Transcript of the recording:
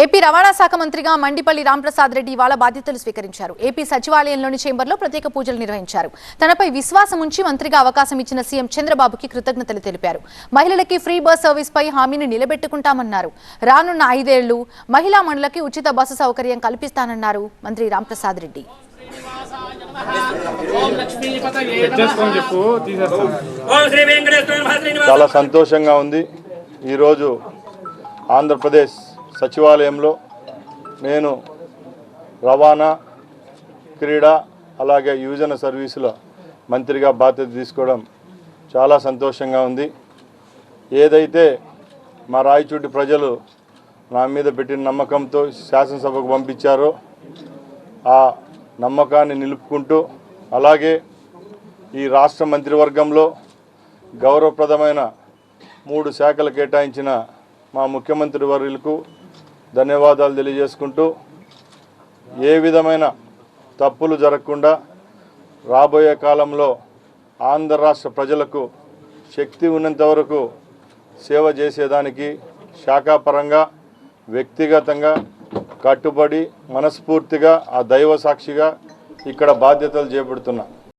AP రవాణా శాఖ మంత్రిగా మండిపల్లి రాంప్రసాద్ రెడ్డి ఇవాళ బాధ్యతలు స్వీకరించారు. ఏపీ సచివాలయంలోని చేంబర్లో ప్రత్యేక పూజలు నిర్వహించారు. తనపై విశ్వాసం ఉంచి మంత్రిగా అవకాశం ఇచ్చిన సీఎం చంద్రబాబుకి కృతజ్ఞతలు తెలిపారు. మహిళలకి ఫ్రీ బస్ సర్వీస్ పై హామీని నిలబెట్టుకుంటామన్నారు. రానున్న ఐదేళ్ళు మహిళా మండలకి ఉచిత బస్సు సౌకర్యం కల్పిస్తానన్నారు మంత్రి రాంప్రసాద్ రెడ్డి. చాలా సంతోషంగా ఉంది. ఈరోజు ఆంధ్రప్రదేశ్ సచివాలయంలో నేను రవాణా క్రీడా అలాగే యువజన సర్వీసుల మంత్రిగా బాధ్యత తీసుకోవడం చాలా సంతోషంగా ఉంది. ఏదైతే మా రాయచూటి ప్రజలు నా మీద పెట్టిన నమ్మకంతో శాసనసభకు పంపించారో ఆ నమ్మకాన్ని నిలుపుకుంటూ అలాగే ఈ రాష్ట్ర మంత్రివర్గంలో గౌరవప్రదమైన మూడు శాఖలు కేటాయించిన మా ముఖ్యమంత్రి వర్యులకు ధన్యవాదాలు తెలియజేసుకుంటూ ఏ విధమైన తప్పులు జరగకుండా రాబోయే కాలంలో ఆంధ్ర రాష్ట్ర ప్రజలకు శక్తి ఉన్నంత వరకు సేవ చేసేదానికి శాఖాపరంగా వ్యక్తిగతంగా కట్టుబడి మనస్ఫూర్తిగా ఆ దైవ సాక్షిగా ఇక్కడ బాధ్యతలు చేపడుతున్నా.